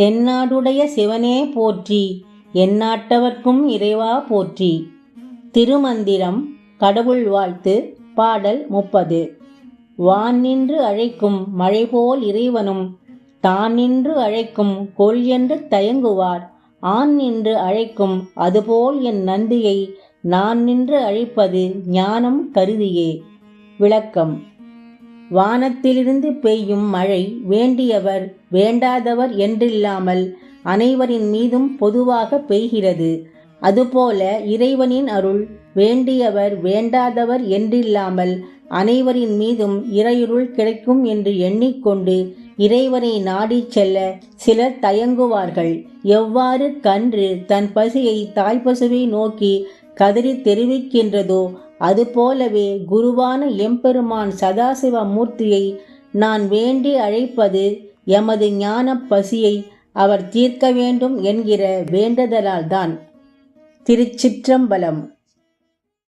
தென்னாடுடைய சிவனே போற்றி எந்நாட்டவர்க்கும் இறைவா போற்றி. திருமந்திரம் கடவுள் வாழ்த்து பாடல் முப்பது. வான் நின்று அழைக்கும் மழை போல் இறைவனும் தான் நின்று அழைக்கும் கொல் என்று தயங்குவார். ஆண் நின்று அழைக்கும் அதுபோல் என் நன்றியை நான் நின்று அழைப்பது ஞானம் கருதியே. விளக்கம். வானத்திலிருந்து பெய்யும் மழை வேண்டியவர் வேண்டாதவர் என்றில்லாமல் அனைவரின் மீதும் பொதுவாக பெய்கிறது. அதுபோல இறைவனின் அருள் வேண்டியவர் வேண்டாதவர் என்றில்லாமல் அனைவரின் மீதும் இறையுருள் கிடைக்கும் என்று எண்ணிக்கொண்டு இறைவனை நாடிச் செல்ல சிலர் தயங்குவார்கள். எவ்வாறு கன்று தன் பசியை தாய்ப்பசுவை நோக்கி கதறி தெரிவிக்கின்றதோ அதுபோலவே குருவான எம்பெருமான் சதாசிவ மூர்த்தியை நான் வேண்டி அழைப்பது எமது ஞான பசியை அவர் தீர்க்க வேண்டும் என்கிற வேண்டுதலால்தான். திருச்சிற்றம்பலம்